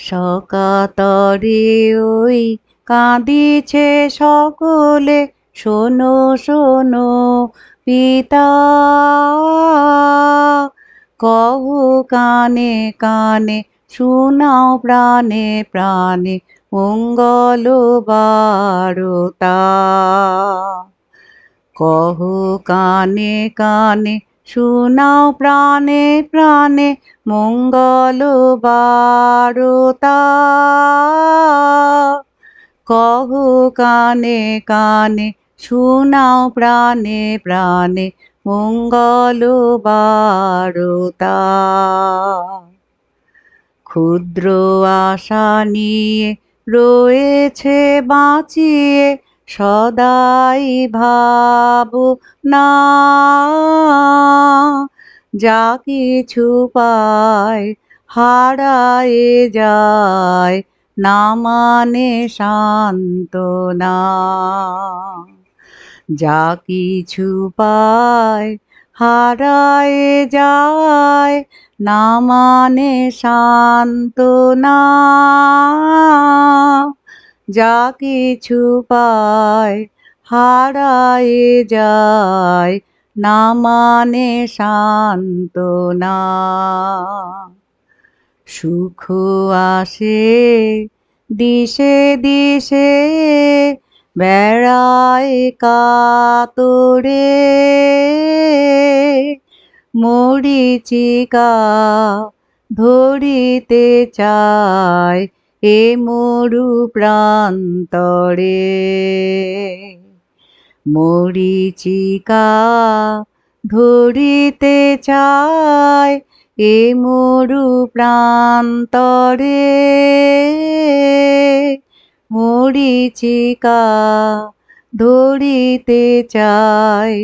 সকাতরে ওই কাঁদিছে সকলে, শোনো শোনো, পিতা। কহু কানে কানে, শোনাও প্রাণে প্রাণে, মঙ্গল বারতা। কহু কানে কানে শোনাও প্রাণে প্রাণে মঙ্গল কহু কানে কানে শোনাও প্রাণে প্রাণে মঙ্গল ক্ষুদ্র আশা নিয়ে রয়েছে বাঁচিয়ে সদাই ভাব না। যা কিছু পায় হারায়ে যায়, না মানে সান্ত্বনা। যা কিছু পায় হারায়ে যায়, না মানে সান্ত্বনা। যা কিছু পায় হারায়ে যায়, না মানে সান্ত্বনা। সুখ আসে দিশে দিশে, বেড়ায় কাতরে। মরিচিকা ধরিতে চায় এ মরু প্রান্তরে মরিচিকা ধরিতে চায় এ মরু প্রান্তরে মরিচিকা ধরিতে চায়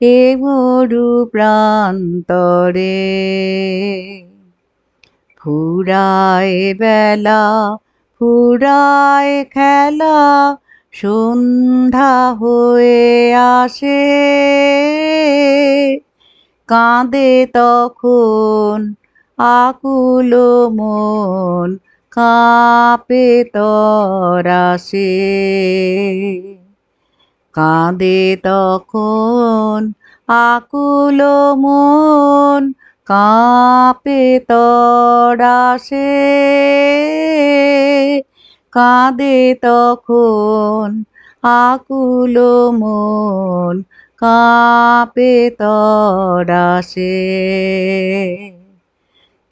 এ মরু প্রান্তরে ফুরায় বেলা, ফুরায় খেলা, সন্ধ্যা হয়ে আসে। কাঁদে তখন আকুল মন, কাঁপে তরাসে কাঁদে তখন আকুল মন কাঁপে তরাসে কাঁদে তখন আকুল মন, কাঁপে তরাসে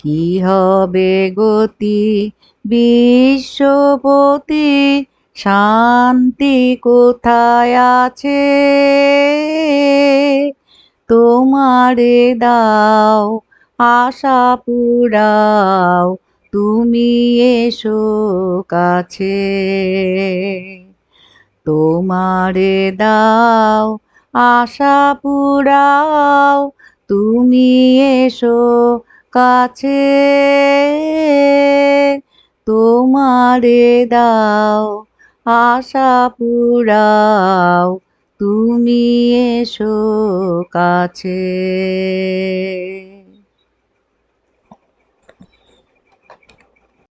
কি হবে গতি বিশ্বপতি, শান্তি কোথায় আছে? তোমারে দাও আশা পুরাও, তুমি এসো কাছে। তোমারে দাও, আশা পুরাও, তুমি এসো কাছে। তোমারে দাও, আশা পুরাও, তুমি এসো কাছে।